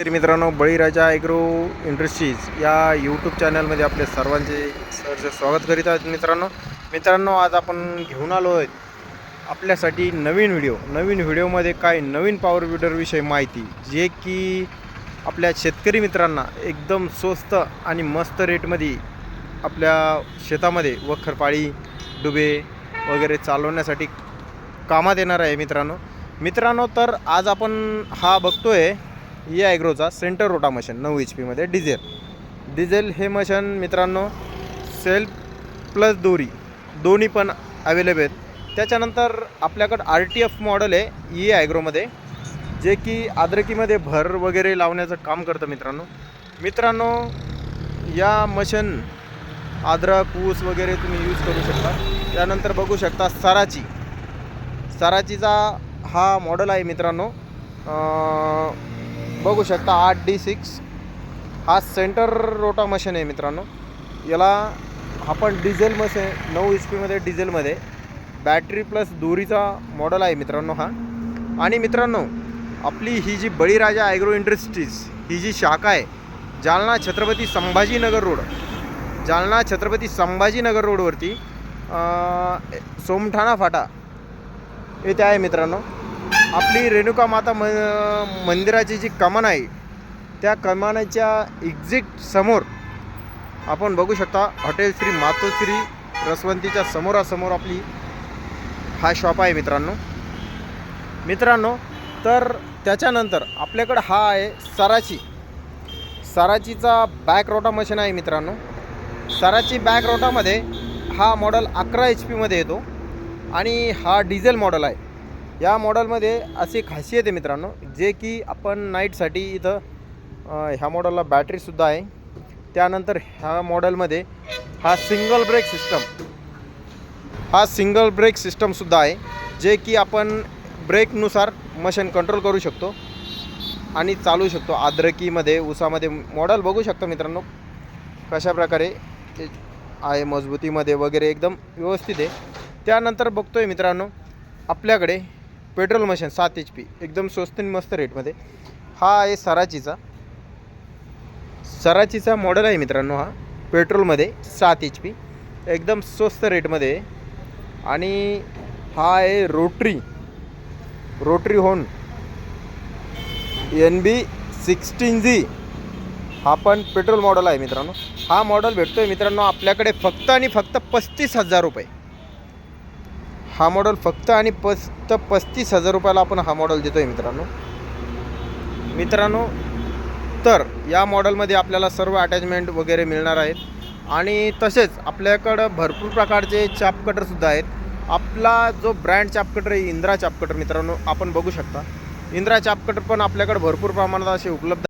तर मित्रांनो बळीराजा agro industries या यूट्यूब चॅनलमध्ये आपले सर्वांचे सहर्ष स्वागत करीत आहेत मित्रांनो. मित्रांनो आज आपण घेऊन आलो आहेत आपल्यासाठी नवीन व्हिडिओ नवीन व्हिडिओमध्ये काय नवीन पॉवर विडरविषयी माहिती? जे की आपल्या शेतकरी मित्रांना एकदम स्वस्त आणि मस्त रेटमध्ये आपल्या शेतामध्ये वखरपाळी डुबे वगैरे चालवण्यासाठी कामात येणार आहे मित्रांनो. मित्रांनो तर आज आपण हा बघतो आहे या ॲग्रोचा सेंटर रोटा मशीन नऊ एच पीमध्ये डिझेल डिझेल हे मशीन मित्रांनो सेल्फ प्लस दोरी दोन्ही पण अवेलेबल आहेत. त्याच्यानंतर आपल्याकडं आर टी एफ मॉडेल आहे ई ॲग्रोमध्ये जे की आद्रकीमध्ये भर वगैरे लावण्याचं काम करतं मित्रांनो. मित्रांनो या मशीन अद्रक ऊस वगैरे तुम्ही यूज करू शकता. त्यानंतर बघू शकता सराची. सराचीचा हा मॉडेल आहे मित्रांनो. बघू शकता आठ डी सिक्स. हा सेंटर रोटा मशीन आहे मित्रांनो. याला आपण डिझेल मशीन नऊ एच पीमध्ये डिझेलमध्ये बॅटरी प्लस दोरीचा मॉडेल आहे मित्रांनो हा. आणि मित्रांनो आपली ही जी बळीराजा ॲग्रो इंडस्ट्रीज ही जी शाखा आहे जालना छत्रपती संभाजीनगर रोड. जालना छत्रपती संभाजीनगर रोडवरती सोमठाणा फाटा येथे आहे मित्रांनो. आपली रेणुका माता म मंदिराची जी कमान आहे त्या कमानाच्या एक्झिट समोर आपण बघू शकता हॉटेल श्री मातोश्री रसवंतीच्या समोरासमोर आपली हा शॉप आहे मित्रांनो. मित्रांनो तर त्याच्यानंतर आपल्याकडं हा आहे सराची. सराचीचा बॅक रोटा मशीन आहे मित्रांनो. सराची बॅक रोटामध्ये हा मॉडल अकरा एच पीमध्ये येतो आणि हा डिझेल मॉडेल आहे. या मॉडेलमध्ये अशी खासियत आहे मित्रांनो जे की आपण नाईटसाठी इथं ह्या मॉडेलला बॅटरीसुद्धा आहे. त्यानंतर ह्या मॉडेलमध्ये हा सिंगल ब्रेक सिस्टम हा सिंगल ब्रेक सिस्टमसुद्धा आहे जे की आपण ब्रेकनुसार मशीन कंट्रोल करू शकतो आणि चालू शकतो. आद्रकीमध्ये उसामध्ये मॉडेल बघू शकता मित्रांनो कशा प्रकारे ते आहे मजबूतीमध्ये वगैरे एकदम व्यवस्थित आहे. त्यानंतर बघतो आहे मित्रांनो आपल्याकडे पेट्रोल मशीन सात एच पी एकदम स्वस्त आणि मस्त रेटमध्ये हा आहे सराचीचा. सराचीचा मॉडेल आहे मित्रांनो हा. पेट्रोलमध्ये सात एच पी एकदम स्वस्त रेटमध्ये आणि हा आहे रोटरी रोटरी होन एन बी सिक्स्टीन झी हा पण पेट्रोल मॉडेल आहे मित्रांनो. हा मॉडेल भेटतो आहे मित्रांनो आपल्याकडे फक्त आणि फक्त पस्तीस हजार रुपये. हा मॉडल फक्त आणि फक्त पस्तीस हजार रुपयाला आपण हा मॉडल देतो आहे मित्रांनो. मित्रांनो तर या मॉडेलमध्ये आपल्याला सर्व अटॅचमेंट वगैरे मिळणार आहेत. आणि तसेच आपल्याकडं भरपूर प्रकारचे चापकटरसुद्धा आहेत. आपला जो ब्रँड चापकटर आहे इंद्रा चापकटर मित्रांनो आपण बघू शकता. इंद्रा चापकटर पण आपल्याकडे भरपूर प्रमाणात असे उपलब्ध